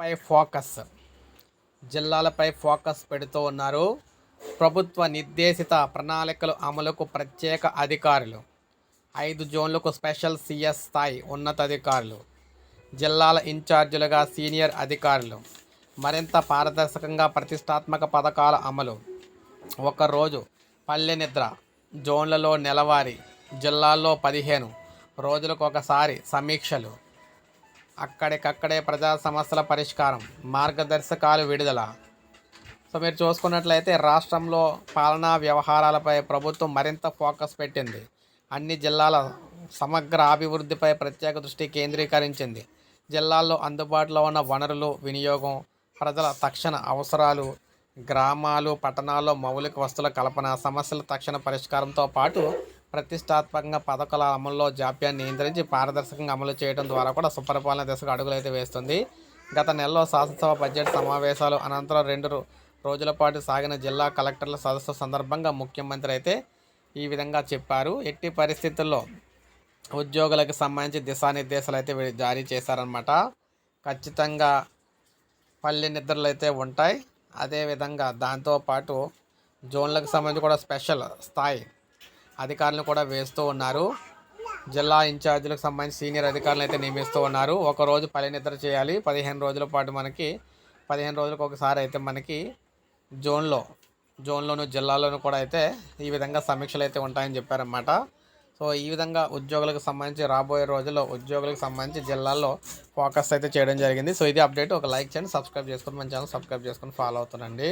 పై focus. జిల్లాలపై focus పెడుతూ ఉన్నారు. ప్రభుత్వ నిర్దేశిత ప్రణాళికలు అమలుకు ప్రత్యేక అధికారులు. ఐదు జోన్లకు స్పెషల్ సిఎస్ స్థాయి ఉన్నతాధికారులు. జిల్లాల ఇన్ఛార్జీలుగా సీనియర్ అధికారులు. మరింత పారదర్శకంగా ప్రతిష్టాత్మక పథకాల అమలు. ఒకరోజు పల్లె నిద్ర. జోన్లలో నెలవారీ. జిల్లాల్లో పదిహేను. రోజులకు ఒకసారి సమీక్షలు. అక్కడికక్కడే ప్రజా సమస్యల పరిష్కారం మార్గదర్శకాలు విడుదల. సో మీరు చూసుకున్నట్లయితే రాష్ట్రంలో పాలనా వ్యవహారాలపై ప్రభుత్వం మరింత ఫోకస్ పెట్టింది. అన్ని జిల్లాల సమగ్ర అభివృద్ధిపై ప్రత్యేక దృష్టి కేంద్రీకరించింది. జిల్లాల్లో అందుబాటులో ఉన్న వనరులు వినియోగం ప్రజల తక్షణ అవసరాలు గ్రామాలు పట్టణాల్లో మౌలిక వస్తువుల కల్పన సమస్యల తక్షణ పరిష్కారంతో పాటు ప్రతిష్టాత్మకంగా పథకాల అమల్లో జాప్యాన్ని నియంత్రించి పారదర్శకంగా అమలు చేయడం ద్వారా కూడా సుపరిపాలన దిశగా అడుగులైతే వేస్తుంది. గత నెలలో శాసనసభ బడ్జెట్ సమావేశాలు అనంతరం రెండు రోజుల పాటు సాగిన జిల్లా కలెక్టర్ల సదస్సు సందర్భంగా ముఖ్యమంత్రి అయితే ఈ విధంగా చెప్పారు. ఎట్టి పరిస్థితుల్లో ఉద్యోగులకు సంబంధించి దిశానిర్దేశాలు అయితే జారీ చేశారనమాట ఖచ్చితంగా పల్లె నిద్రలు అయితే ఉంటాయి. అదేవిధంగా దాంతోపాటు జోన్లకు సంబంధించి కూడా స్పెషల్ స్థాయి అధికారులను కూడా వేస్తూ ఉన్నారు. జిల్లా ఇన్ఛార్జీలకు సంబంధించి సీనియర్ అధికారులు అయితే నియమిస్తూ ఉన్నారు. ఒకరోజు పల్లె నిద్ర చేయాలి. పదిహేను రోజుల పాటు మనకి పదిహేను రోజులకు ఒకసారి అయితే మనకి జోన్లో జోన్లోను జిల్లాలోను కూడా అయితే ఈ విధంగా సమీక్షలు అయితే ఉంటాయని చెప్పారన్నమాట. సో ఈ విధంగా ఉద్యోగులకు సంబంధించి రాబోయే రోజుల్లో ఉద్యోగులకు సంబంధించి జిల్లాల్లో ఫోకస్ అయితే చేయడం జరిగింది. సో ఇది అప్డేట్. ఒక లైక్ చేయండి సబ్స్క్రైబ్ చేసుకొని మన ఛానల్ సబ్స్క్రైబ్ చేసుకొని ఫాలో అవుతానండి